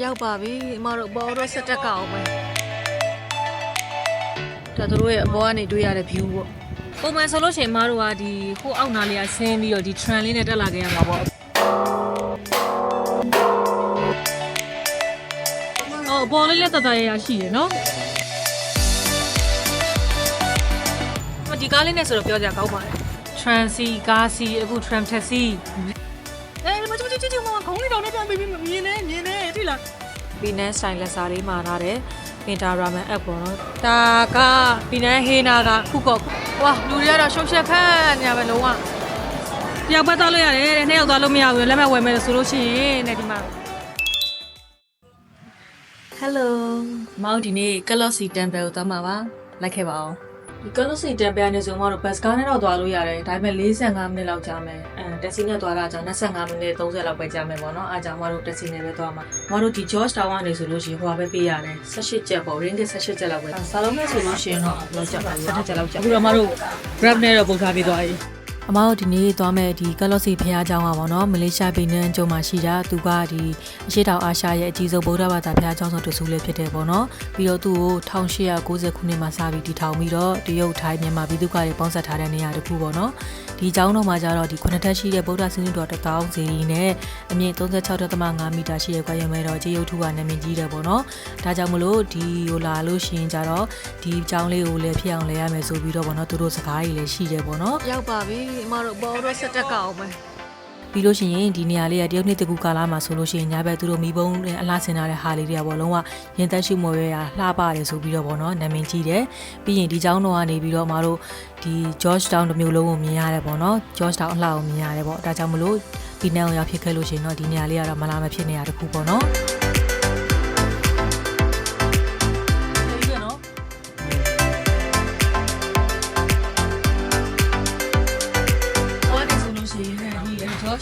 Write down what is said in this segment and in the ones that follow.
ရောက်ပါပြီအမတို့ဘောတော့ဆက်တက်ကအောင်ပဲဒါတို့ရဲ့အပေါ်ကနေတွေ့ရတဲ့ view ပေါ့ပုံမှန်ဆိုလို့ရှိရင်အမတို့ကဒီဟိုအောက်နားလေးကဆင်းပြီးတော့ဒီ train လေးနဲ့တက်လာခဲ့ရမှာပေါ့အော်ဘောလေးလက်တတရရရှိရနော်ဒီကားလေးနဲ့ဆိုတော့ပြောကြကောင်းပါတယ် tram စီကားစီအခု tram taxi အဲမချူချူချူမခေါင်းလေးတော့နဲ့ပြန်ပြီးမြင်နေမြင်နေ ဒီလားပီနန်းဆိုင်လက်စာလေးမှာထားတယ်အင်တာရာမန် app ပေါ့နော်ဒါကပီနန်းဟေးနာကခုကောဝါလူတွေကတော့ရှုပ်ရှက်ခန့်နေရပဲလုံးဝတယောက်ပတ်သွားလို့ရတယ်တဲ့နှစ်ယောက်သွားလို့မရဘူးလက်မှတ်ဝယ်မယ်ဆိုလို့ရှိရင်တဲ့ဒီမှာ Hello မောင်ဒီနေ့ Galaxy Temple ကိုသွားမှာပါလိုက်ခဲ့ပါအောင် ဒီ Galaxy Temple နဲ့ဆိုမှတော့ bus ကားနဲ့တော့သွားလို့ရတယ်ဒါပေမဲ့45မိနစ်လောက်ကြာမယ်အဲတက်ဆီနဲ့သွားတာကြောင့်25မိနစ်30လောက်ပဲကြာမယ်ပေါ့နော်အားကြောင့်မတို့တက်ဆီနဲ့ပဲသွားမှာမတို့ဒီ George Town ကနေဆိုလို့ရှိရင်ဟိုကပဲပေးရတယ်18ကျပ်ပေါ့ ringgit 18ကျပ်လောက်ပဲစားလုံးနဲ့ဆိုလို့ရှိရင်တော့လောက်ကျပ်ပါ17ကျပ်လောက်ကျပ်အခုတော့မတို့ Grab နဲ့တော့ပုံထားပြီးသွားပြီ အမတို့ဒီနေ့သွားမဲ့ဒီကလော့စီဖရားကျောင်းကပေါ့နော်မလေးရှားပြည်နယ်ကျုံမှာရှိတာသူကဒီအရှိတောင်အာရှရဲ့အကြီးဆုံးဗုဒ္ဓဘာသာဖရားကျောင်းဆောင်တဆူလေးဖြစ်တယ်ပေါ့နော်ပြီးတော့သူ့ကို1890ခုနှစ်မှာစပြီးတည်ထောင်ပြီးတော့တရုတ်ထိုင်းမြန်မာပြည်သူကတွေပေါင်းစပ်ထားတဲ့နေရာတစ်ခုပေါ့နော်ဒီကျောင်းတော်မှာကျတော့ဒီခုနှစ်ထပ်ရှိတဲ့ဗုဒ္ဓဆင်းရဲတော်တပေါင်းစီနဲ့အမြင့်36.5မီတာရှိတဲ့ကွာရမဲတော်ခြေရုပ်ထုကနာမည်ကြီးတယ်ပေါ့နော်ဒါကြောင့်မလို့ဒီဟိုလာလို့ရှိရင်ကျတော့ဒီကျောင်းလေးကိုလည်းဖြစ်အောင်လဲရမယ်ဆိုပြီးတော့ပေါ့နော်သူတို့စကားတွေလည်းရှိတယ်ပေါ့နော်ရောက်ပါပြီအမတို့ဘောတော့ဆက်တက်ကအောင်ပဲ ပြီးလို့ရှိရင်ဒီနေရာလေးကတရုတ်နှစ်တကူကာလာမှာဆိုလို့ရှိရင်ညာဘက်သူတို့မိဘုံနဲ့အလားဆင်ထားတဲ့ဟာလေးတွေကပေါ့လုံးဝရင်သက်ရှိမော်ရရလှပတယ်ဆိုပြီးတော့ပေါ့နော်နာမည်ကြီးတယ်ပြီးရင်ဒီเจ้าတော်ကနေပြီးတော့မတို့ဒီ George Town တစ်မျိုးလုံးကိုမြင်ရတယ်ပေါ့နော် George Town အလှကိုမြင်ရတယ်ပေါ့ဒါကြောင့်မလို့ဒီနန်းကိုရောက်ဖြစ်ခဲ့လို့ရှိရင်တော့ဒီနေရာလေးကတော့မလာမဖြစ်နေရတခုပေါ့နော်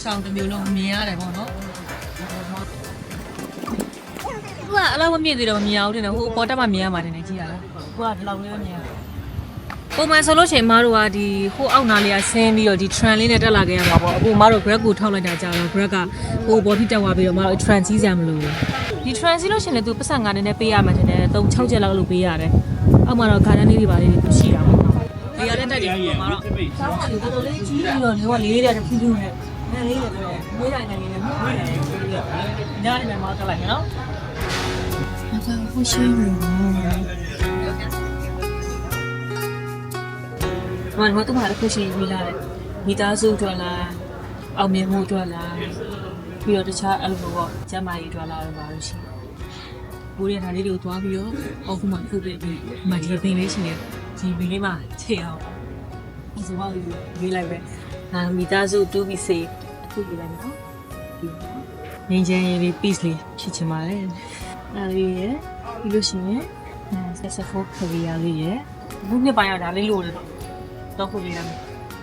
ဒီ George Town တစ်မျိုးလုံးမြင်ရတယ်ပေါ့နော်ဟိုကအလားမမြင်သေးတော့မမြင်အောင်တင်တယ်ဟိုအပေါ်တက်မှမြင်ရမှာတင်တယ်ကြည့်ရလားဟိုကဒီလောက်လေးပဲမြင်ရပုံမှန်ဆိုလို့ရှိရင်မတို့ကဒီဟိုအောက်နားလေးကဆင်းပြီးတော့ဒီ train လေးနဲ့တက်လာခဲ့ရမှာပေါ့အခုမတို့ Grab ကိုထောက်လိုက်တာကြာတော့ Grab ကဟို body တက်သွားပြီးတော့မတို့ train စီးစရာမလိုဘူးဒီ train စီးလို့ရှိရင်လည်းသူပတ်စံငါးနည်းနည်းပေးရမှာတင်တယ်3 6ချက်လောက်လို့ပေးရတယ်အောက်မှာတော့ garden လေးတွေပါလေးတွေရှိတာပေါ့နေရာနဲ့တက်တယ်ပုံမှာတော့တော်တော်လေးကြီးပြီးတော့ဒီကလေးတွေတဖြည်းဖြည်း နန်လေးလည်းပြောတယ်မွေးတိုင်းနိုင်ငံနဲ့မွေးတိုင်းနိုင်ငံကိုပြောတယ်ညနေမှာမကလိုက်နော်အကြောင်းကိုရှင်းလို့မန်ကတော့ဘာလို့ဖြစ်နေလာလဲမိသားစုအတွက်လားအောင်မြင်မှုအတွက်လားပြီးတော့တခြားအဲ့လိုပေါ့ကျမကြီးအတွက်လားတော့ဘာလို့ရှိလဲိုးတဲ့ဓာတ်လေးတွေကိုသွားပြီးတော့အခုမှခုပြပြီးမဒီပင်လေးရှိနေဒီပင်လေးမှာချိန်အောင်အစဝါလေးရေးလိုက်ပဲ အာမိသားစုတူပြီးစေအခုပြလိုက်နော်။ငင်းချင်ရေးလေး piece လေးဖြစ်ချင်ပါလေ။အဲ့ဒီရယ်ပြီးလို့ရှိရင်ဆက်ဆက်ဖို့ခရီးရလေးရယ်ဘုနှစ်ပိုင်းရဒါလေးလို့တော့တော့ခုလေးရမယ်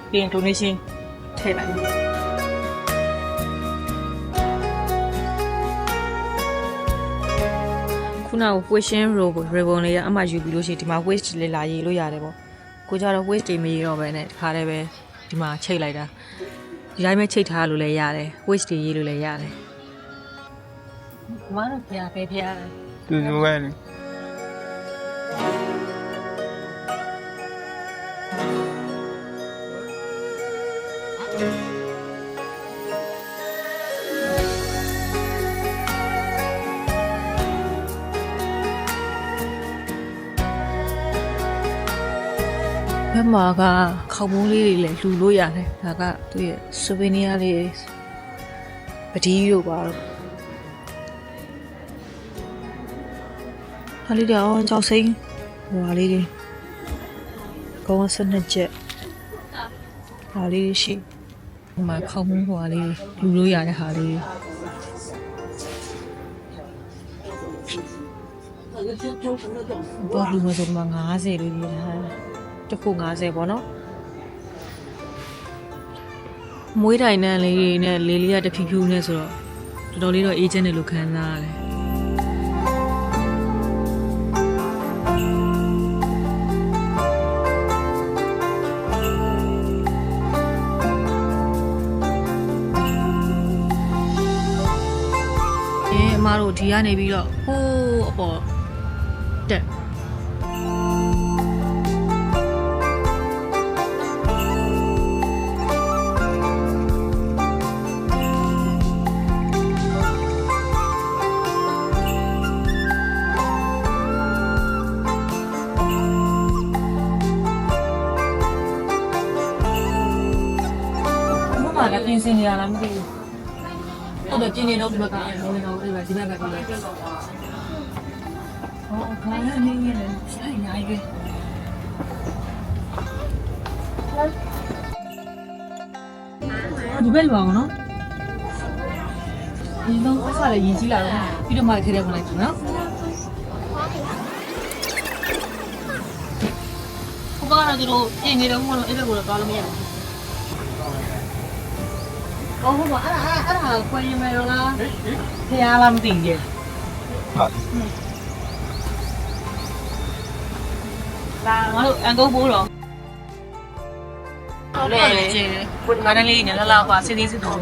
ပြီးရင် donation ထည့်လိုက်ခုနက question row ကို ribbon လေးကအမှယူပြီးလို့ရှိရင်ဒီမှာ waste လေးလာရေးလို့ရတယ်ပေါ့ကိုကြတော့ waste တွေမရေးတော့ဘဲနဲ့ဒီခါလေးပဲ ဒီမှာချိတ်လိုက်တာဒီတိုင်းပဲချိတ်ထားလို့လည်းရတယ် waste တွေရေးလို့လည်းရတယ်မနော်ဖျားပဲဖျားတူတူပဲလေ မှာကခေါင်းမိုးလေးတွေလည်းလှူလို့ရတယ်ဒါကသူ့ရဲ့ souvenir လေးပတိတို့ပါတော့ဟာလေးတော့ကြောက်စိမ့်ဟိုဟာလေးတွေကောင်းစနစ်ချက်ဟာလေးတွေရှိဟိုမှာခေါင်းမိုးဟိုဟာလေးတွေလှူလို့ရတဲ့ဟာလေးတွေဘာလူမဆိုမှာ90လို့ရေးထား တယ်တစ်ခု90ပေါ့နော်မွေးတိုင်နဲ့လေးတွေနဲ့လေးလေးကတဖြည်းဖြည်းနဲ့ဆိုတော့တော်တော်လေးတော့အေဂျင့်တွေလို့ခံစားရတယ်အဲအမတို့ဒီကနေပြီးတော့ဟိုးအပေါ် ပြင်ဆင်နေရလားမသိဘူးဟုတ်တယ်ပြင်နေတော့ဒီဘက်ကအဲနေတော့ဒီဘက်ဒီဘက်ကပြင်နေဟောခိုင်းနေနေနေဆိုင်နိုင်ပဲဒီဘက်လောအောင်နော်ဒီတော့အစားလည်းရင်ကြီးလာတော့ပြီးတော့မှထဲထဲဝင်လိုက်ပြီနော်ဘုရားကတော့သူတို့ပြင်နေတော့ဘုရားအဲ့ဘက်ကိုတော့သွားလို့မရဘူး 哦，我把俺俺俺俺关于没有啦，天涯那么定的。လာငါတို့အန်ကုန်ပိုးတော့ဟုတ်တယ်ကျင်းဘုရားနလေးနဲ့လာလာပါစင်းစင်းစစ်တော့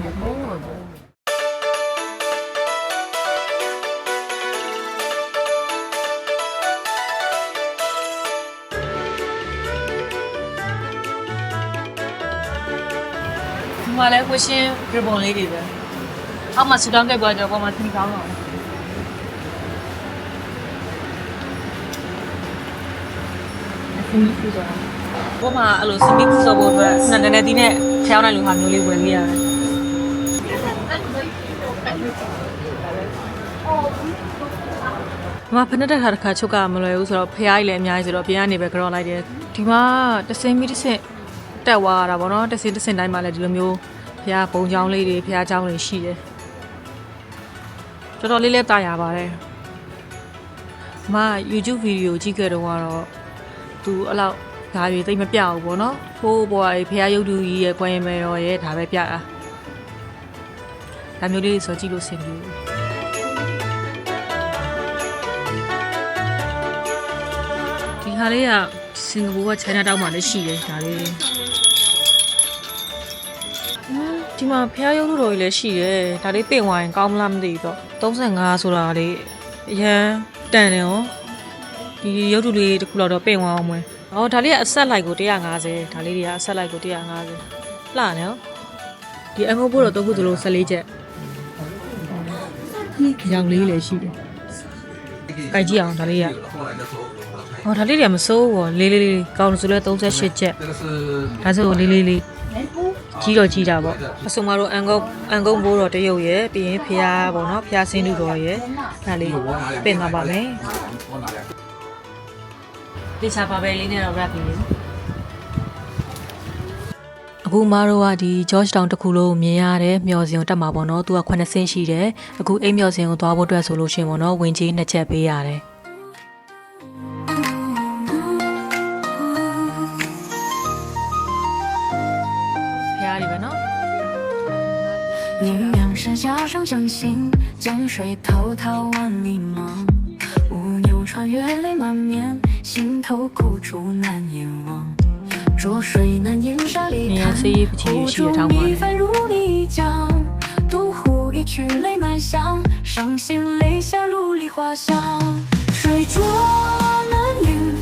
မှာလည်းကိုရှင်းပြပုံလေးတွေပဲအောက်မှာဆူတောင်းကြိုက်သွားကြတော့ပေါ်မှာသင်ကောင်းတော့စမီးပူတော့ပေါ်မှာအဲ့လိုစမီးပူဆိုဖို့အတွက်နည်းနည်းဒီနဲ့ဖျောင်းနိုင်လူဟာမျိုးလေးဝယ်ပေးရတယ်မဖက်နဲ့တက်ခါတစ်ခါချုပ်ကမလွယ်ဘူးဆိုတော့ဖះကြီးလည်းအများကြီးဆိုတော့ပြင်ကနေပဲကြော်လိုက်တယ်ဒီမှာတစင်းမီတစ်ဆင့် တက်သွားတာပေါ့နော်တစင်းတစင်းတိုင်းမှာလည်းဒီလိုမျိုးဖះဘုံချောင်းလေးတွေဖះချောင်းတွေရှိတယ်တော်တော်လေးလေးတာရပါတယ်မ YouTube ဗီဒီယိုကြည့်ခဲ့တော့ကတော့သူအဲ့လောက်ဒါတွေသိမပြဘူးပေါ့နော်ဟိုးပေါ်ဖះရုပ်တူကြီးရဲ့ခွင့်မဲရောရဲ့ဒါပဲပြတာဒါမျိုးလေးဆိုကြည့်လို့ဆင်ပြေဘူး ဟာလေးကစင်ကာပူက China Town မှာလည်းရှိတယ်ဒါလေးဒီမှာဖျားရုပ်လို့တော်ကြီးလည်းရှိတယ်ဒါလေးပြင်ဝိုင်းကောင်းမလားမသိဘူးတော့35ဆိုတာလေးအရန်တန်တယ်ဟောဒီရုပ်တုလေးတစ်ခုလောက်တော့ပြင်ဝိုင်းအောင်မွေးဟောဒါလေးကအဆက်လိုက်ကို150ဒါလေးတွေကအဆက်လိုက်ကို150လှနေဟောဒီအငုပ်ဖို့တော့တော့ခုသလို14ချက်ရောင်လေးလည်းရှိတယ်ကြိုက်ကြည့်အောင်ဒါလေးက ဟောဒါလေးတွေမစိုးဘူးလေးလေးလေးကောင်းလို့ဆိုလဲ38ချက်ဒါဆိုလေးလေးလေးကြီးတော့ကြီးတာပေါ့အစုံမတော့အန်ကုန်းအန်ကုန်းဘိုးတော်တရုတ်ရယ်ပြီးရင်ဖျားပေါ့နော်ဖျားဆင်းသူတော်ရယ်ဒါလေးပင့်သွားပါမယ်တေချာပါပဲလေးနဲ့တော့ wrap ပြီးပြီအခုမားတို့ကဒီ George Town တစ်ခုလုံးကိုမြင်ရတယ်မျော်စင်ကိုတက်မှာပေါ့နော်သူက80ဆင်းရှိတယ်အခုအိမ်မျော်စင်ကိုသွားဖို့အတွက်ဆိုလို့ရှင်ပေါ့နော်ဝင်ကြီးနှစ်ချက်ပေးရတယ် 水滔滔万里茫，乌牛穿越泪满面，心头苦楚难言忘。浊水难掩沙砾你滩也是一不，轻湖易是中张网的一帆如丽江。独壶一曲泪满箱，伤心泪下如梨花香。水浊难语，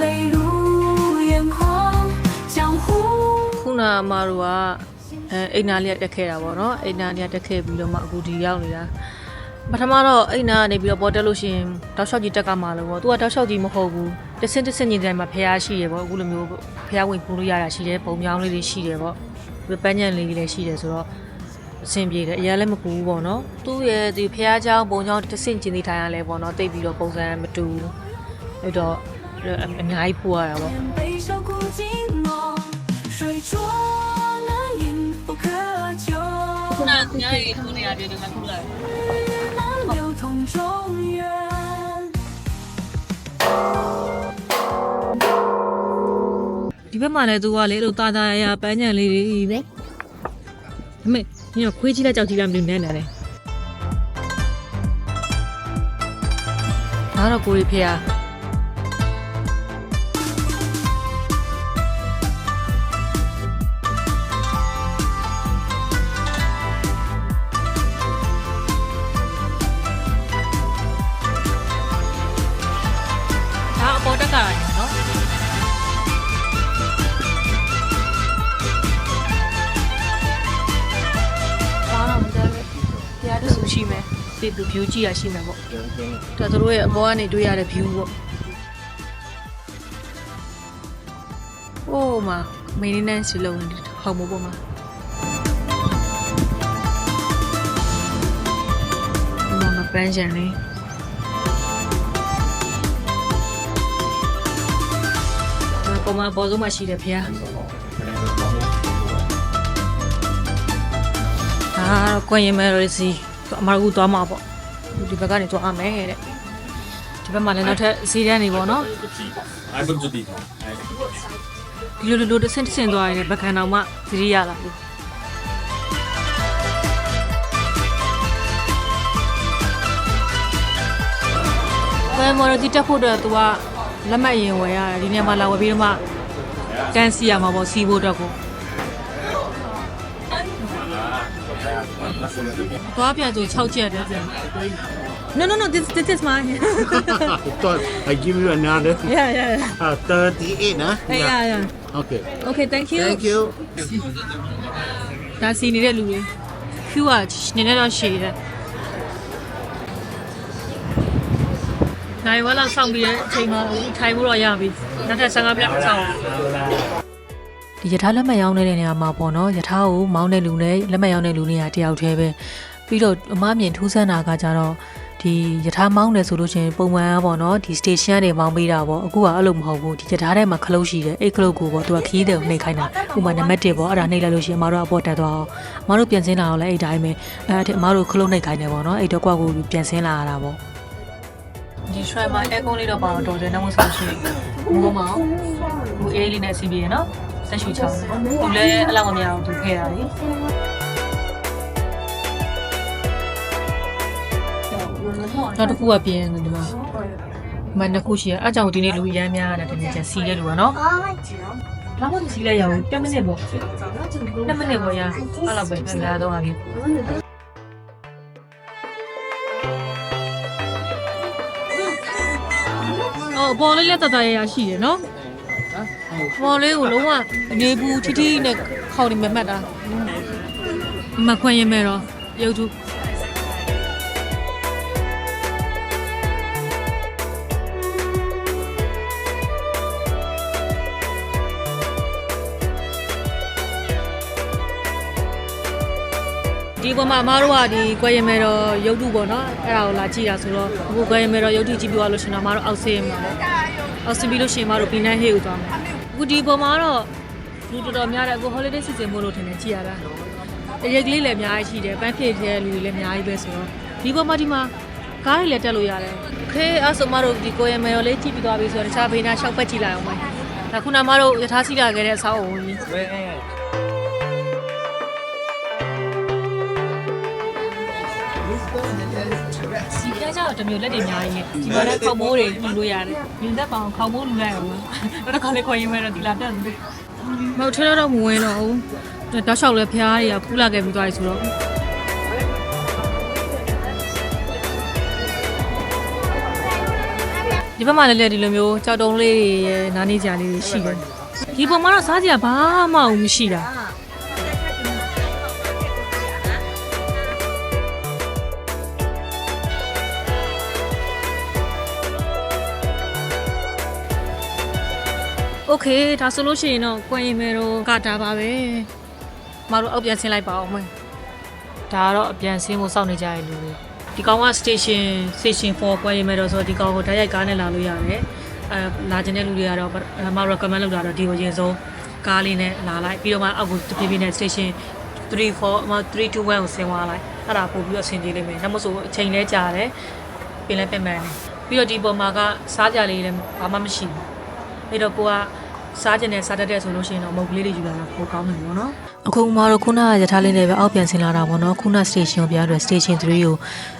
泪如眼眶，江湖。 ခုနအမတို့ကအဲအိမ်နာလေးကတက်ခဲ့တာပေါ့နော်အိမ်နာလေးကတက်ခဲ့ပြီးတော့မှအခုဒီရောက်နေတာ ပထမတော့အဲ့နာကနေပြီးတော့ပေါ်တက်လို့ရှင်တောက်လျှောက်ကြီးတက်ကမှလို့ပေါ့သူကတောက်လျှောက်ကြီးမဟုတ်ဘူးတဆင့်တဆင့်ညီတိုင်းမှာဖျားရှိရပေါ့အခုလိုမျိုးဖျားဝင်ပူလို့ရတာရှိတယ်ပုံပြောင်းလေးတွေရှိတယ်ပေါ့ပန်းညံလေးတွေလည်းရှိတယ်ဆိုတော့အဆင်ပြေတယ်အရင်လည်းမကူဘူးပေါ့နော်သူ့ရဲ့ဒီဖះเจ้าပုံเจ้าတဆင့်ကျင်နေထိုင်ရလဲပေါ့နော်တိတ်ပြီးတော့ပုံစံမတူဘူးအဲ့တော့အများကြီးပူရတာပေါ့ခုနကညာရီထိုးနေရတဲ့လူကခုလာ 中原。ဒီဘက်မှာလည်းသူကလေလို့တာတာရရပန်းညံလေးတွေပဲအမေညခွေးကြီးလက်ကြောက်ကြီးလာမလို့နဲနေတယ်ဒါတော့ကိုရီဖေဟာ ကြည့်ရရှိမှာပေါ့ဒါသူတို့ရဲ့အပေါ်ကနေတွေ့ရတဲ့ view ပေါ့โอ้มา maintenance လုပ်နေဟောက်မို့ပေါ့မှာဒီမှာပန်းချန်လေးဒီပေါ်မှာပေါ်ဆုံးမှာရှိတယ်ဖေ။ဒါကတော့ကိုရင်မဲရစီအမကူသွားမှာပေါ့ ဒီဘက်ကနေသွားမယ်တဲ့ဒီဘက်မှာလည်းနောက်ထပ်စီးရန်နေပေါ့နော် I will do this. ဒီလိုလိုလိုတစ်ဆင့်တစ်ဆင့်သွားရင်ဘက်ကန်တော်မှသတိရလာပြီဘယ်မော်ရဒီတက်ဖို့တော့ तू ကလက်မှတ်ရင်ဝယ်ရတယ်ဒီနေရာမှာလာဝယ်ပြီးတော့မှတန်းစီရမှာပေါ့စီးဖို့တော့ကို သွားပြန်ဆို6ချက်တယ်ပြန် No no no this this is mine I thought I give you another. yeah yeah Uh, 38, huh? yeah yeah Okay. okay thank you Thank you. ဒါစီနေတဲ့လူတွေ queue ကနည်းနည်းတော့ရှည်တယ်နိုင်ဝါလောက်ဆောင်ပြီးတဲ့အချိန်မှာထိုင်ဖို့တော့ရပြီနောက်ထပ်15မိနစ်ဆောင် ဒီယထာလက်မှတ်ရောင်းနေတဲ့နေရာမှာပေါ့နော်ယထာကိုမောင်းတဲ့လူနဲ့လက်မှတ်ရောင်းတဲ့လူတွေကတယောက်တည်းပဲပြီးတော့အမအမြင်ထူးဆန်းတာကကြတော့ဒီယထာမောင်းတယ်ဆိုလို့ရှိရင်ပုံမှန်อ่ะပေါ့နော်ဒီ station တွေမောင်းပေးတာပေါ့အခုကအဲ့လိုမဟုတ်ဘူးဒီယထာထဲမှာခလုတ်ရှိတယ်အဲ့ခလုတ်ကိုပေါ့သူကခီးတယ်နှိပ်ခိုင်းတာဥပမာနံပါတ်1ပေါ့အဲ့ဒါနှိပ်လိုက်လို့ရှိရင်အမတို့အပေါ်တက်သွားအောင်အမတို့ပြန်စင်းလာအောင်လည်းအဲ့တိုင်းပဲအဲ့ဒါအမတို့ခလုတ်နှိပ်ခိုင်းတယ်ပေါ့နော်အဲ့တော့ကွာကိုပြန်စင်းလာရတာပေါ့ဒီ try မှာ air con လေးတော့ပါတော့တော်တယ်နောက်မှဆိုရှင်ဘူးမအောင်ဘူးအေးလေးနဲ့စီးပြီးရနော် ဆက်ရှူချောင်းတယ်သူလည်းအလောက်မများအောင်သူခဲ့တာလေနောက်တစ်ခုကပြင်းတယ်ဒီမှာမန်တစ်ခုရှိရအကြောင်းဒီနေ့လူရမ်းများတယ်ဒီနေ့ကျစီးတဲ့လူကနော်လာမစီးလိုက်ရအောင်10မိနစ်ပေါ့10မိနစ်ပေါ့ရအဲ့လောက်ပဲလာတော့ပါပြီအော်ဘောလေးလက်တတရရရှိတယ်နော် ဘောလေးကိုလုံးဝအနေဘူးထီထီနဲ့ခေါင်းနေမှတ်တာမခွင့်ရမဲတော့ရုပ်ထုဒီပေါ်မှာအမားတို့ကဒီကွယ်ရမယ်တော့ရုပ်တုပေါ့နော်အဲ့ဒါကိုလာကြည့်တာဆိုတော့အခုကွယ်ရမယ်တော့ရုပ်တုကြည့်ပြသွားလို့ရှင်တော့အမားတို့အောက်ဆင်းမှာပေါ့အောက်ဆင်းပြီးလို့ရှင်အမားတို့ပြီးနိုင်ဟေးကိုသွားမှာ အခုဒီပေါ်မှာတော့လူတော်တော်များတယ်အခု holiday season မို့လို့ထင်တယ်ကြည့်ရတာအရေးကလေးလည်းအများကြီးရှိတယ်ပန်းဖြည့်တဲ့လူတွေလည်းအများကြီးပဲဆိုတော့ဒီပေါ်မှာဒီမှာကားတွေလည်းတက်လို့ရတယ်ခေအဲ့ဆိုအမားတို့ဒီကွယ်ရမယ်တော့လေးကြည့်ပြီးသွားပြီဆိုတော့တခြားဘေးနားရှောက်ပတ်ကြည့်လိုက်အောင်မယ်ဒါခုနအမားတို့ယထာစီလာခဲ့တဲ့အဆောက်အုံကြီး စီပြကြတော့တမျိုးလက်တွေအများကြီးဒီမှာလည်းခေါင်းမိုးတွေလူလို့ရတယ်မြင်တတ်ပါအောင်ခေါင်းမိုးလူလိုက်အောင်တော့တစ်ခါလေးခွင့်ရမယ်တော့ဒီလာတက်တယ်မဟုတ်ထဲတော့မဝင်တော့ဘူးတောက်လျှောက်လဲဖျားတွေကဖူးလာခဲ့ပြီးသွားပြီဆိုတော့ဒီဘက်မှာလည်းဒီလိုမျိုးကြောက်တုံးလေးတွေရဲ့နားနေကြလေးတွေရှိတယ်ဒီပုံမှာတော့စားကြဘာမှမရှိတာ ကေဒါဆိုလို့ရှိရင်တော့ကွင်ရင်မေတို့ကဒါပါပဲမတို့အောက်ပြန်ဆင်းလိုက်ပါအောင်မေဒါကတော့အပြန်ဆင်းဖို့စောင့်နေကြရတဲ့လူတွေဒီကောင်က station station 4ကွင်ရင်မေတို့ဆိုဒီကောင်ကိုဓာတ်ရိုက်ကားနဲ့လာလို့ရတယ်အဲလာခြင်းတဲ့လူတွေကတော့မ recommend လုပ်တာတော့ဒီကိုရင်ဆုံးကားလေးနဲ့လာလိုက်ပြီးတော့မှအောက်ကိုတပြေးပြေးနဲ့ station 3 4မ3 2 1ကိုဆင်းသွားလိုက်အဲ့ဒါပို့ပြီးတော့ဆင်ပြေးလိမ့်မယ်နောက်မဆိုအချိန်လဲကြာတယ်ပင်လဲပင်ပန်းတယ်ပြီးတော့ဒီပုံမှာကစားကြလေးလည်းဘာမှမရှိဘူးအဲ့တော့ကိုက စားကျင်တဲ့စားတတ်တဲ့ဆိုလို့ရှိရင်တော့မုတ်ကလေးတွေယူလာတာပိုကောင်းတယ်ပေါ့နော်အခုမတို့ခုနကရထားလေးနဲ့ပဲအောက်ပြန်ဆင်းလာတာပေါ့နော်ခုန station ကိုပြရတဲ့ station 3ကို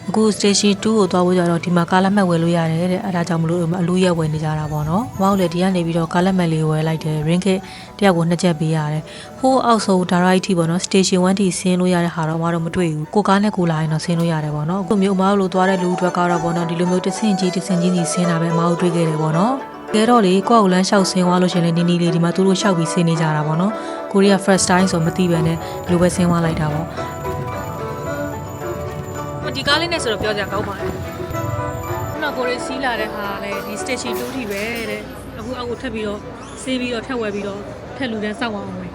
အခု station 2ကိုသွားဖို့ကြတော့ဒီမှာကားလက်မှတ်ဝယ်လို့ရတယ်တဲ့အဲ့ဒါကြောင့်မလို့အလူရက်ဝယ်နေကြတာပေါ့နော်မဟုတ်လေဒီကနေပြီးတော့ကားလက်မှတ်လေးဝယ်လိုက်တယ် ringgit တယောက်ကိုနှစ်ချက်ပေးရတယ်ဟိုးအောက်ဆုံး direct ထိပေါ့နော် station 1ထိဆင်းလို့ရတဲ့ဟာတော့မတို့မတွေ့ဘူးကိုကားနဲ့ကိုလာရင်တော့ဆင်းလို့ရတယ်ပေါ့နော်အခုမျိုးမတို့လိုသွားတဲ့လူတွေကတော့ပေါ့နော်ဒီလိုမျိုးတစ်ဆင့်ကြီးတစ်ဆင့်ကြီးကြီးဆင်းတာပဲမတို့တွေ့ခဲ့တယ်ပေါ့နော် ကဲတော့လေကိုယ့်ကိုလမ်းလျှောက်ဆင်းသွားလို့ရှရင်လေနီနီလေးဒီမှာသူတို့လျှောက်ပြီးဆင်းနေကြတာပေါ့နော်ကိုရီးယား first time ဆိုမသိပဲနဲ့ဒီလိုပဲဆင်းသွားလိုက်တာပေါ့ဒီကားလေးနဲ့ဆိုတော့ပြောကြကောင်းပါတယ်ခုနကကိုရီစီးလာတဲ့ဟာလည်းဒီ station 2ထိပဲတဲ့အခုအောက်ကိုထပ်ပြီးတော့ဆေးပြီးတော့ထပ်ဝယ်ပြီးတော့ထက်လူတန်းစောင့်အောင်မယ်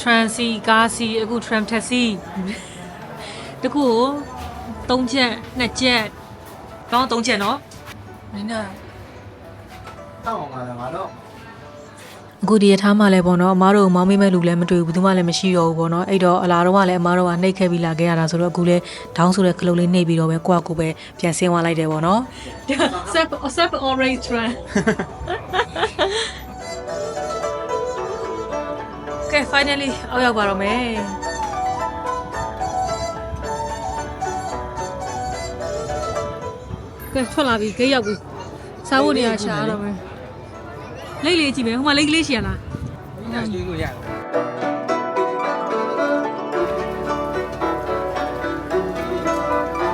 Transi ကားစီအခု tram taxi တခုကို 3ချက်2ချက်ကောင်း3ချက်နော်နင်းနာအခုဒီရထားမှလည်းပေါ့နော်အမားတို့မောင်းမိမဲ့လူလည်းမတွေ့ဘူးဘူးမှလည်းမရှိတော့ဘူးပေါ့နော်အဲ့တော့အလာတော့ကလည်းအမားတို့ကနှိတ်ခဲ့ပြီးလာခဲ့ရတာဆိုတော့အခုလည်းဒေါင်းဆိုတဲ့ခလုတ်လေးနှိပ်ပြီးတော့ပဲကိုယ့်အကိုပဲပြန်ဆင်းသွားလိုက်တယ်ပေါ့နော် Sep Sep orange tram ကဲ finally အောက်ရောက်ပါတော့မယ် ကဲထွက်လာပြီဂိတ်ရောက်ပြီစားဖို့နေရာရှာရတော့မယ်လိတ်လေးကြည့်မယ်ဟိုမှာလိတ်ကလေးရှိရလားညရွှေးလို့ရတယ်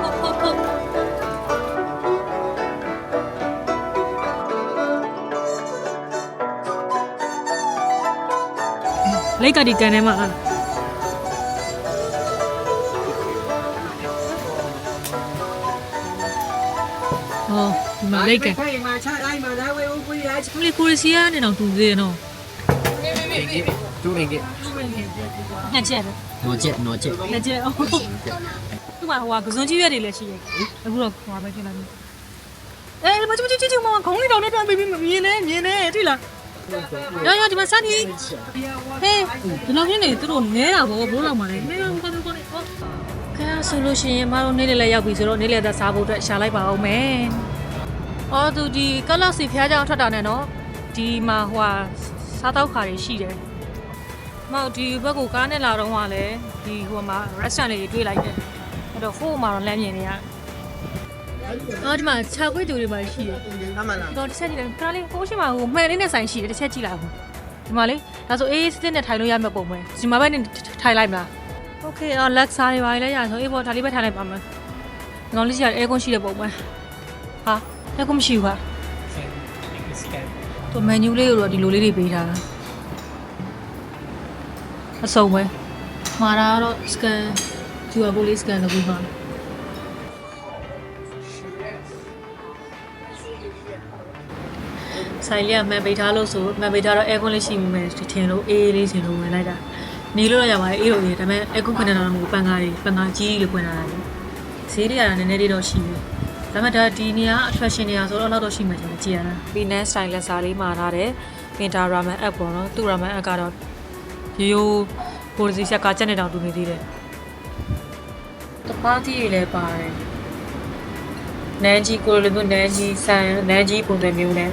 ဟုတ်ဟုတ်ဟုတ်လိတ်ကဒီကန်ထဲမှာဟော မှာလိတ်ကန်ခိုင်မှာချလိုက်မှာလည်းဝေဦးကိုရချမလေးကိုရီစီယာနဲ့တော့တူသေးတယ်နော်တူနေကနှစ်ချက်ပဲနော်ချက်နော်ချက်နှစ်ချက်အော်သူ့မှာဟိုကကစွန်ကြီးရွက်တွေလည်းရှိရဲ့အခုတော့ဟိုပါပဲဖြစ်လာပြီအဲမချမချချချမခေါင်းလေးတောင်နဲ့တွန်းပြီးမြင်နေမြင်နေတွေ့လားရရဒီမှာစနီဟေးဒီလိုဖြစ်နေသူတို့နဲတာဗောဘိုးလောက်မှာလေနဲတော့ကောင်းကောင်းနေဟောကဲဆိုလို့ရှိရင်မတို့နေ့လည်းရောက်ပြီဆိုတော့နေ့လည်းသက်စားဖို့အတွက်ရှာလိုက်ပါအောင်မယ် အော်သူဒီကလောက်စီဖျားကြောင်ထွက်တာနဲ့နော်ဒီမှာဟိုဟာစားတောက်ခါတွေရှိတယ်။မောက်ဒီဘက်ကိုကားနဲ့လာတော့မှလည်းဒီဟိုမှာ restaurant လေးတွေတွေ့လိုက်တယ်။အဲ့တော့ဟိုမှာတော့လမ်းမြင်နေရတယ်။အော်ဒီမှာခြာခွေတူတွေပါရှိတယ်။မှန်ပါလား။တော့တစ်ချက်ကြည့်လိုက်ခဏလေးဟိုရှိမှာဟိုမှန်လေးနဲ့ဆိုင်ရှိတယ်တစ်ချက်ကြည့်လိုက်ဟိုဒီမှာလေဒါဆိုအေးစစ်နဲ့ထိုင်လို့ရမယ့်ပုံပဲဒီမှာပဲနဲ့ထိုင်လိုက်မလား။ Okay အော် Lux စားတွေပါလေရအောင်ဆိုအေးပေါ်ဒါလေးပဲထိုင်လိုက်ပါမယ်။ငေါလေးရှိရအဲကွန်ရှိတဲ့ပုံပဲ။ဟာ အဲကွန်မရှိဘူးဟာတော့မန်နူလေးကိုတော့ဒီလိုလေးတွေပေးထားတာအစုံပဲမှာတာကတော့ scan QR code လေး scan လုပ်ပြီးပါဆိုင်လေးကမှန်ပိတ်ထားလို့ဆိုမှန်ပိတ်ထားတော့ aircon လေးရှိမိမယ်ထင်လို့အေးလေးစင်လို့ဝင်လိုက်တာနေလို့ရပါတယ်အေးလို့ရေဒါပေမဲ့ aircon ခွင့်နေတာတော့မဟုတ်ပန်ကားကြီးပန်ကားကြီးလို့ခွင့်တာလေဈေးတွေကလည်းနည်းနည်းလေးတော့ရှိတယ် ဒါပေမဲ့ဒါဒီနေရာ attraction နေရာဆိုတော့တော့တော့ရှိမှကျွန်တော်ကြည့်ရတာ Binance style လက်စားလေးမှာထားတယ် Pinta Ramen app ပေါ့နော်သူ့ Ramen app ကတော့ရိုးရိုးကိုယ်စီဆက်ကကြက်နေတောင်တူနေသေးတယ်တပားကြီးတွေလည်းပါတယ်နန်းကြီးကိုလိုမျိုးနန်းကြီးဆန်နန်းကြီးပုံစံမျိုးနဲ့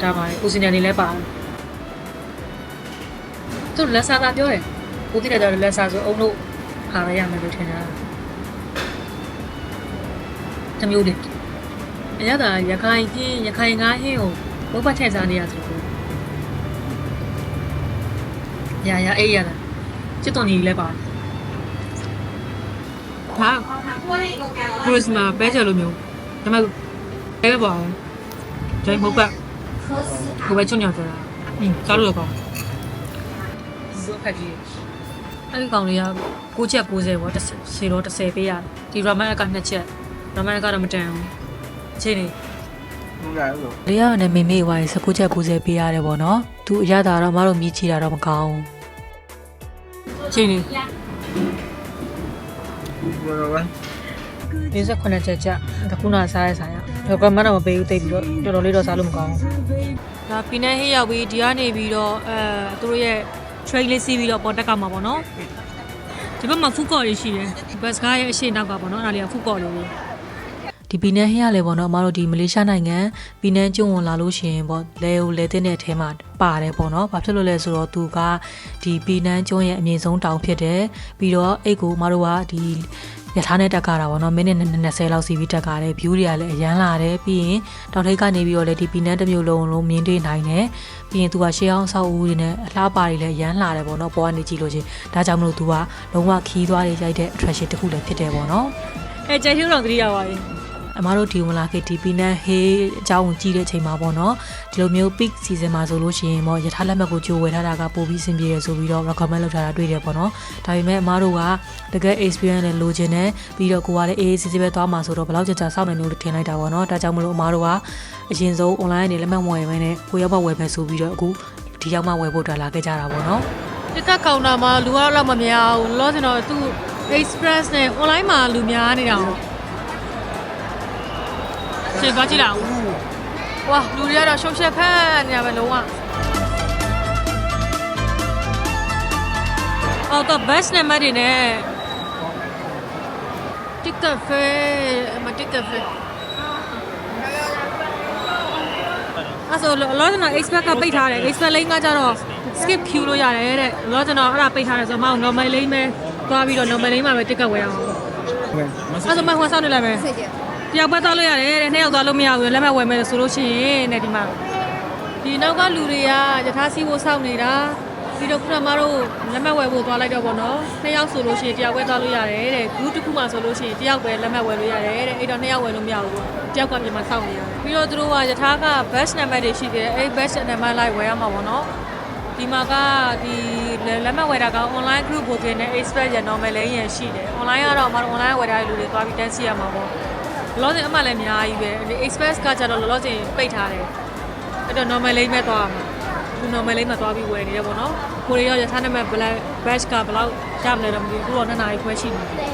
ဒါပါတယ်ဦးစင်ညာနေလည်းပါတယ်သူလက်စားသာပြောတယ်ကိုတိတဲ့တော့လက်စားဆိုအုံလို့ခါရရမယ်လို့ထင်တာ တမျိုးလေးအရသာရခိုင်ပြင်းရခိုင်ငါးဟင်းကိုဘုတ်ပတ်ထည့်စားနေရဆိုတော့ရရအေးရတာချစ်တော်ညီလည်းပါဟာခရစ်မတ်ပဲကြလို့မျိုးဒါပေမဲ့ပဲပဲပါဂျိုင်းမဟုတ်ပါဘယ်ချုံညောဆိုတာอืมစားလို့ရကောင်းဇိုဖက်ကြီးအဲ့ဒီကောင်လေးက6ချက်90ပေါ့10စီတော့10ပေးရတယ်ဒီရမန်က2ချက် ရမန်ကတော့မတန်ဘူးအချိန်နေဘူးလားလို့လေးရနဲ့မေမေဝိုင်း19ချက်90ပေးရတယ်ပေါ့နော်သူအရသာတော့မတို့မြည်ချီတာတော့မကောင်းဘူးချိန်နေဘောရော58ချက်ကြတခုနစားရဆိုင်ရတော့ကမတော့မပေးဘူးတိတ်ပြီးတော့တော်တော်လေးတော့စားလို့မကောင်းဘူးဒါပီနန်ဟေးရောက်ပြီးဒီကနေပြီးတော့အဲသူတို့ရဲ့ train လေးစီးပြီးတော့ပေါ်တက်ကမှာပေါ့နော်ဒီဘက်မှာဖူကော်တွေရှိတယ်ဘတ်စကားရဲ့အရှိနောက်ကပေါ့နော်အဲ့ဒါလေးကဖူကော်တွေ ဒီပီနန်ဟေးရလေပေါ့နော်အမတို့ဒီမလေးရှားနိုင်ငံပီနန်ကျွန်းဝင်လာလို့ရှိရင်ပေါ့လဲကိုလဲတဲ့တဲ့အထဲမှာပါတယ်ပေါ့နော်ဘာဖြစ်လို့လဲဆိုတော့သူကဒီပီနန်ကျွန်းရဲ့အမြင့်ဆုံးတောင်ဖြစ်တယ်ပြီးတော့အိတ်ကိုအမတို့ကဒီရထားနဲ့တက်ကြတာပေါ့နော်မိနစ်20လောက်စီပြီးတက်ကြတယ် view တွေကလည်းအရန်လာတယ်ပြီးရင်တောင်ထိပ်ကနေပြီးတော့လည်းဒီပီနန်တစ်မျိုးလုံးလုံးမြင်တွေ့နိုင်တယ်ပြီးရင်သူကရှေးအောင်ဆောက်ဦးတွေနဲ့အလားပါတွေလည်းအရန်လာတယ်ပေါ့နော်ပေါ်ကနေကြည့်လို့ချင်းဒါကြောင့်မလို့သူကလုံးဝခီးသွားတွေရိုက်တဲ့ attraction တစ်ခုလည်းဖြစ်တယ်ပေါ့နော်အဲကြိုက်ထူးတော့သတိရပါပြီ အမားတို့ဒီဝင်လာခဲ့ဒီပီနန်ဟေးအကြောင်းကိုကြည့်တဲ့အချိန်မှာပေါ့နော်ဒီလိုမျိုး peak season မှာဆိုလို့ရှိရင်ပေါ့ယထာလက်မှတ်ကိုကြိုးဝယ်ထားတာကပိုပြီးအဆင်ပြေရဆိုပြီးတော့ recommend လုပ်ထားတာတွေ့တယ်ပေါ့နော်ဒါပေမဲ့အမားတို့ကတကယ် experience နဲ့လိုချင်တယ်ပြီးတော့ကိုကလည်းအေးအေးဆေးဆေးပဲသွားမှာဆိုတော့ဘယ်လောက်ကြာကြာစောင့်နေလို့ထင်လိုက်တာပေါ့နော်ဒါကြောင့်မလို့အမားတို့ကအရင်ဆုံး online ကနေလက်မှတ်ဝယ်ပဲနဲ့ကိုရောက်မှဝယ်ပဲဆိုပြီးတော့အခုဒီရောက်မှဝယ်ဖို့တွာလာခဲ့ကြတာပေါ့နော်တစ်ကတ်ကောင်တာမှာလူကတော့မများဘူးလောစင်တော့သူ express နဲ့ online မှာလူများနေတာပေါ့ ရှင်သွားကြည့်လိုက်အောင်ဝါလူတွေကတော့ရှုပ်ရှက်ဖက်နေရပဲလုံးဝအော်တော့ best နံပါတ်တွေနဲ့ ticket fee မ ticket fee အဲ့ဆိုလောစင်တော့ expert ကပိတ်ထားတယ် expert lane ကကြတော့ skip queue လို့ရတယ်တဲ့လောစင်တော့အဲ့ဒါပိတ်ထားတယ်ဆိုတော့မအောင် normal lane ပဲသွားပြီးတော့ normal lane မှာပဲ ticket ဝယ်အောင်ပေါ့အဲ့ဆိုမဟိုဆောင်းနေလိုက်မယ် တယောက်ပဲသွားလို့ရတယ်တဲ့နှစ်ယောက်သွားလို့မရဘူးလက်မှတ်ဝယ်မယ်ဆိုလို့ရှိရင်တဲ့ဒီမှာဒီနောက်ကလူတွေကယထာစီးဖို့စောင့်နေတာပြီးတော့ခုနမတို့လက်မှတ်ဝယ်ဖို့သွားလိုက်တော့ဗောနော်နှစ်ယောက်ဆိုလို့ရှိရင်တယောက်ပဲသွားလို့ရတယ်တဲ့ group တစ်ခုမှဆိုလို့ရှိရင်တယောက်ပဲလက်မှတ်ဝယ်လို့ရတယ်တဲ့အဲ့တော့နှစ်ယောက်ဝယ်လို့မရဘူးပေါ့တယောက်ကပြင်မှာစောင့်နေရတယ်ပြီးတော့သူတို့ကယထာက best number တွေရှိတယ်အဲ့ best number လိုက်ဝယ်ရမှာဗောနော်ဒီမှာကဒီလက်မှတ်ဝယ်တာက online group booking နဲ့ expert ရ normal လည်းရရှိတယ် online ကတော့အမတို့ online ဝယ်ထားတဲ့လူတွေသွားပြီးတန်းစီရမှာပေါ့ လောလောဆယ်အမှလည်းအများကြီးပဲဒီ express ကကြတော့လောလောဆယ်ပိတ်ထားတယ်အဲ့တော့ normal lane ပဲသွားမှာဒီ normal lane မှာသွားပြီးဝယ်နေရပေါ့နော်ကိုရီးယားရထားနံပါတ် black batch ကဘယ်လောက်ရမလဲတော့မသိဘူးအခုတော့နှစ်နာရီခွဲရှိနေပြီ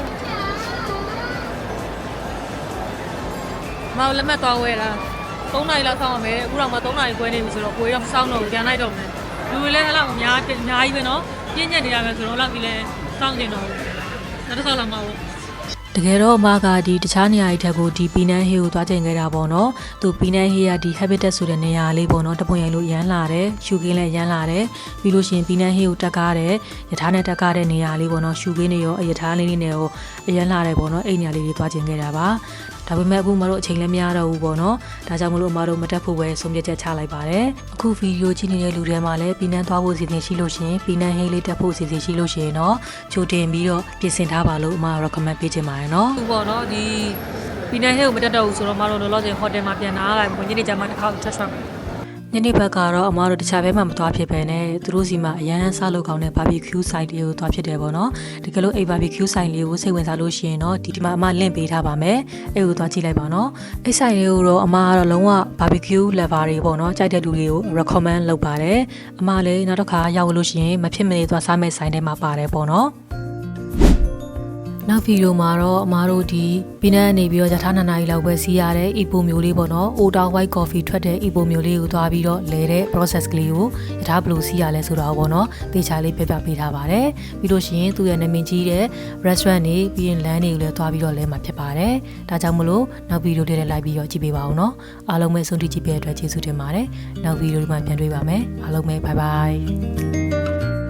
မောင်လက်မှတ်သွားဝယ်တာ3နာရီလောက်ဆောင်ရမယ်အခုတော့မှ3နာရီခွဲနေပြီဆိုတော့ကိုရီးယားမဆောင်တော့ပြန်လိုက်တော့မယ်လူတွေလည်းအဲ့လောက်အများအများကြီးပဲနော်ပြင်းညက်နေရမယ်ဆိုတော့လောက်ပြီးလဲစောင့်နေတော့နောက်တစ်ခါလာမှာပေါ့ တကယ်တော့အမကဒီတခြားနေရာတွေထက်ကိုဒီပီနန်ဟေးကိုသွားချိန်ခဲ့တာပေါ့နော်သူပီနန်ဟေးကဒီ habitat ဆိုတဲ့နေရာလေးပေါ့နော်တပွင့်ရိုင်လို့ရမ်းလာတယ်ရှူကင်းလည်းရမ်းလာတယ်ပြီးလို့ရှိရင်ပီနန်ဟေးကိုတက်ကားတယ်ယထာနဲ့တက်ကားတဲ့နေရာလေးပေါ့နော်ရှူကင်းနေရောအယထာလေးလေးနဲ့ရောအရမ်းလာတယ်ပေါ့နော်အဲ့နေရာလေးတွေသွားချိန်ခဲ့တာပါ ဒါပေမဲ့အခုမတို့အချိန်လည်းမရတော့ဘူးပေါ့နော်ဒါကြောင့်မလို့မတို့မတက်ဖို့ပဲဆုံးဖြတ်ချက်ချလိုက်ပါတယ်အခုဗီဒီယိုကြည့်နေတဲ့လူတွေမှာလည်းပြည်နှံသွားဖို့စီစဉ်ရှိလို့ရှင်ပြည်နှံဟိလေးတက်ဖို့စီစဉ်ရှိလို့ရှင်တော့ချိုတင်ပြီးတော့ပြင်ဆင်ထားပါလို့အမ recommend ပေးချင်ပါတယ်နော်ဟုတ်ပေါ့နော်ဒီပြည်နှံဟိကိုမတက်တော့ဘူးဆိုတော့မတို့လောလောဆယ် hotel မှာပြန်လာတာညနေကျမှတစ်ခါ stress ရမယ် ညနေဘက်ကတော့အမားတို့တခြားဘဲမှမသွားဖြစ်ပဲနဲ့သူတို့စီမှာအရန်စားလို့ကောင်းတဲ့ barbecue site တွေကိုသွားဖြစ်တယ်ပေါ့နော်တကယ်လို့အဲ့ barbecue site လေးကိုစိတ်ဝင်စားလို့ရှိရင်တော့ဒီဒီမှာအမလင့်ပေးထားပါမယ်အဲ့ကိုသွားကြည့်လိုက်ပါနော်အဲ့ site လေးကိုတော့အမကတော့လုံးဝ barbecue lover တွေပေါ့နော်ကြိုက်တဲ့လူတွေကို recommend လုပ်ပါတယ်အမလည်းနောက်တစ်ခါရောက်လို့ရှိရင်မဖြစ်မနေသွားစားမဲ့ site ထဲမှာပါတယ်ပေါ့နော် နောက်ဗီဒီယိုမှာတော့အမားတို့ဒီပီနတ်နေပြီးတော့ရထားနှစ်နာရီလောက်ပဲစီးရတဲ့အီပိုမျိုးလေးပေါ့နော်။ Oda White Coffee ထွက်တဲ့အီပိုမျိုးလေးကိုသွားပြီးတော့လဲတဲ့ process ကလေးကိုရထားဘယ်လိုစီးရလဲဆိုတာပေါ့နော်။သေချာလေးပြပြပေးထားပါတယ်။ပြီးလို့ရှိရင်သူ့ရဲ့နာမည်ကြီးတဲ့ restaurant တွေပြီးရင်လမ်းတွေကိုလည်းသွားပြီးတော့လဲမှာဖြစ်ပါတယ်။ဒါကြောင့်မလို့နောက်ဗီဒီယိုလေးနဲ့လိုက်ပြီးတော့ကြည့်ပေးပါဦးနော်။အားလုံးပဲဆုံးထိကြည့်ပေးတဲ့အတွက်ကျေးဇူးတင်ပါတယ်။နောက်ဗီဒီယိုဒီမှာပြန်တွေ့ပါမယ်။အားလုံးပဲ bye bye